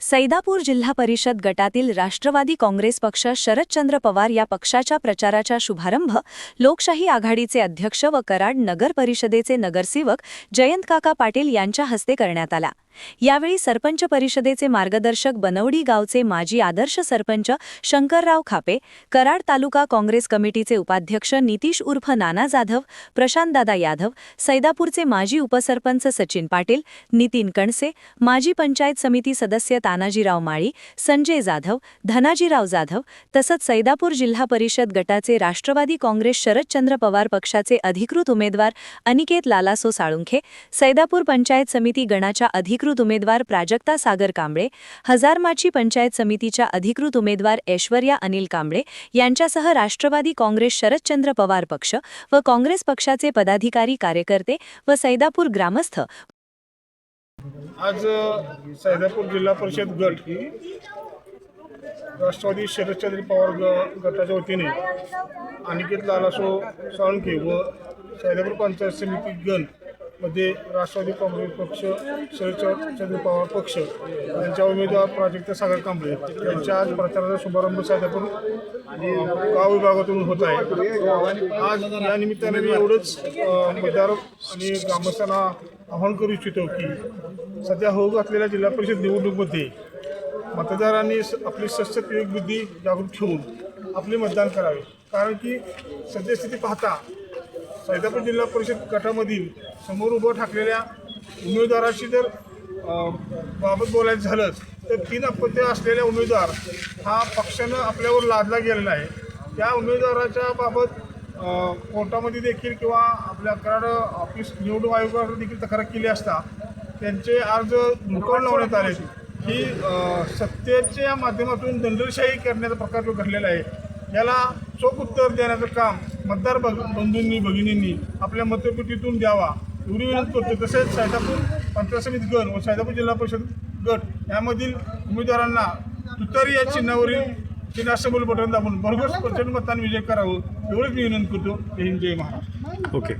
सैदापूर जिल्हा परिषद गटातील राष्ट्रवादी काँग्रेस पक्ष शरदचंद्र पवार या पक्षाच्या प्रचाराचा शुभारंभ लोकशाही आघाडीचे अध्यक्ष व कराड नगर परिषदेचे नगरसेवक जयंत काका पाटील यांच्या हस्ते करण्यात आला. यावेळी सरपंच परिषदेचे मार्गदर्शक बनवडी गावचे माजी आदर्श सरपंच शंकरराव खापे कराड तालुका काँग्रेस कमिटीचे उपाध्यक्ष नितीश उर्फ नाना जाधव प्रशांतदादा यादव सैदापूरचे माजी उपसरपंच सचिन पाटील नितीन कणसे माजी पंचायत समिती सदस्य तानाजीराव माळी संजय जाधव धनाजीराव जाधव तसंच सैदापूर जिल्हा परिषद गटाचे राष्ट्रवादी काँग्रेस शरदचंद्र पवार पक्षाचे अधिकृत उमेदवार अनिकेत लालासो साळुंखे सैदापूर पंचायत समिती गणाच्या अधिकृत अधिकृत उमेदवार प्राजक्ता सागर कांबळे हजारमाची पंचायत समितीच्या अधिकृत उमेदवार ऐश्वर्या अनिल कांबळे यांच्यासह राष्ट्रवादी काँग्रेस शरदचंद्र पवार पक्ष व काँग्रेस पक्षाचे पदाधिकारी कार्यकर्ते व सैदापूर ग्रामस्थ आज सैदापूर जिल्हा परिषद गट राष्ट्रवादी शरदचंद्र पवार ग गटाच्या वतीने अनिकेत लालासो साळुंके व सैदापूर पंचायत समिती गण मध्ये राष्ट्रवादी काँग्रेस पक्ष शरदचंद्र पवार पक्ष यांच्या उमेदवार प्राजक्ता सागर कांबळे यांच्या आज प्रचाराचा शुभारंभ सैदापूर गाव विभागातून होत आहे. आज या निमित्ताने मी एवढंच मतदार आणि ग्रामस्थांना आवाहन करू इच्छितो की सध्या होऊ घातलेल्या जिल्हा परिषद निवडणुकीमध्ये मतदारांनी स- आपली सशक्त बुद्धी जागृत ठेवून आपले मतदान करावे. कारण की सद्यस्थिती पाहता सैदापूर जिल्हा परिषद गटामधील समोर उभं ठाकलेल्या उमेदवाराशी जर बाबत बोलायचं झालंच तर तीन अपत्य असलेल्या उमेदवार हा पक्षानं आपल्यावर लादला गेलेला आहे. त्या उमेदवाराच्या बाबत कोर्टामध्ये देखील किंवा आपल्या कराड ऑफिस निवडणूक आयोगाकडे देखील तक्रार केली असता त्यांचे अर्ज मुकवून लावण्यात आले. ही सत्तेच्या माध्यमातून दंडलशाही करण्याचा प्रकार जो घडलेला आहे याला चोख उत्तर देण्याचं काम मतदार बघ बंधूंनी भगिनींनी आपल्या मतपेटीतून द्यावा. एवढी विनंती करतो तसेच सायदापूर पंचायत समिती गण व सायदापूर जिल्हा परिषद गट यामधील उमेदवारांना तुतारी या चिन्हावरील चिन्हासमोर बटन दाबून भरघोस प्रचंड मताने विजय करावं एवढीच मी विनंती करतो. जय हिंद जय महाराष्ट्र. ओके